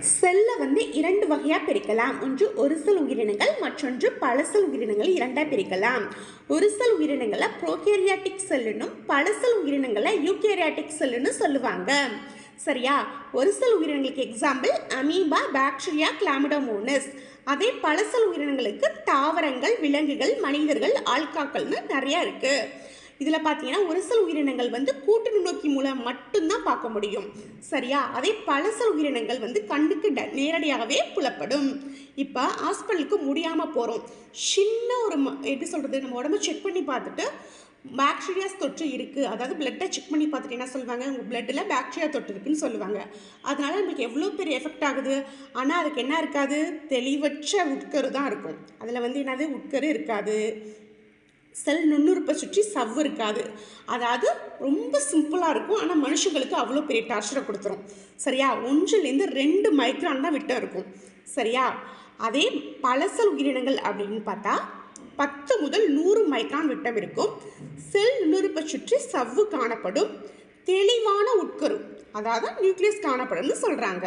செல்லை வந்து இரண்டு வகையாக பிரிக்கலாம். ஒன்று ஒரு செல் உயிரினங்கள் மற்றொன்று பழசல் உயிரினங்கள் இரண்டாக பிரிக்கலாம். ஒரு செல் உயிரினங்களை ப்ரோகேரியாட்டிக் செல்லுன்னும் பழசல் உயிரினங்களை யூகேரியாட்டிக் செல்லுன்னு சொல்லுவாங்க. சரியா? ஒரு செல் உயிரினங்களுக்கு எக்ஸாம்பிள் அமீபா பாக்டீரியா கிளாமிடோமோனஸ் அதே பல உயிரினங்களுக்கு தாவரங்கள் விலங்குகள் மனிதர்கள் ஆல்காக்கள்னு நிறையா இருக்குது இதில் பார்த்தீங்கன்னா ஒரு சில உயிரினங்கள் வந்து கூட்டு நுண்ணோக்கி மூலம் மட்டும்தான் பார்க்க முடியும். சரியா? அதே பல சில உயிரினங்கள் வந்து கண்ணுக்கு நேரடியாகவே புலப்படும். இப்போ ஹாஸ்பிட்டலுக்கு முடியாமல் போகிறோம் சின்ன ஒரு ம- எப்படி சொல்கிறது நம்ம உடம்ப செக் பண்ணி பார்த்துட்டு பாக்டீரியாஸ் தொற்று இருக்குது அதாவது பிளட்டை செக் பண்ணி பார்த்துட்டு என்ன சொல்லுவாங்க? உங்கள் பிளட்டில் பாக்டீரியா தொற்று இருக்குன்னு சொல்லுவாங்க. அதனால நம்மளுக்கு எவ்வளோ பெரிய எஃபெக்ட் ஆகுது? ஆனால் அதுக்கு என்ன இருக்காது? தெளிவற்ற உட்கரு தான் இருக்கும். அதில் வந்து என்னது? உட்கரு இருக்காது. செல் நுண்ணுறுப்பை சுற்றி சவ்வு இருக்காது. அதாவது ரொம்ப சிம்பிளாக இருக்கும். ஆனால் மனுஷங்களுக்கு அவ்வளோ பெரிய டார்ச்சரை கொடுத்துரும். சரியா? ஒன்றுலேருந்து ரெண்டு மைக்ரான் தான் விட்டம் இருக்கும். சரியா? அதே பழசல் உயிரினங்கள் அப்படின்னு பார்த்தா பத்து முதல் நூறு மைக்ரான் விட்டம் இருக்கும். செல் நுண்ணுறுப்பை சுற்றி சவ்வு காணப்படும். தெளிவான உட்கரு அதாவது நியூக்ளியஸ் காணப்படும்னு சொல்கிறாங்க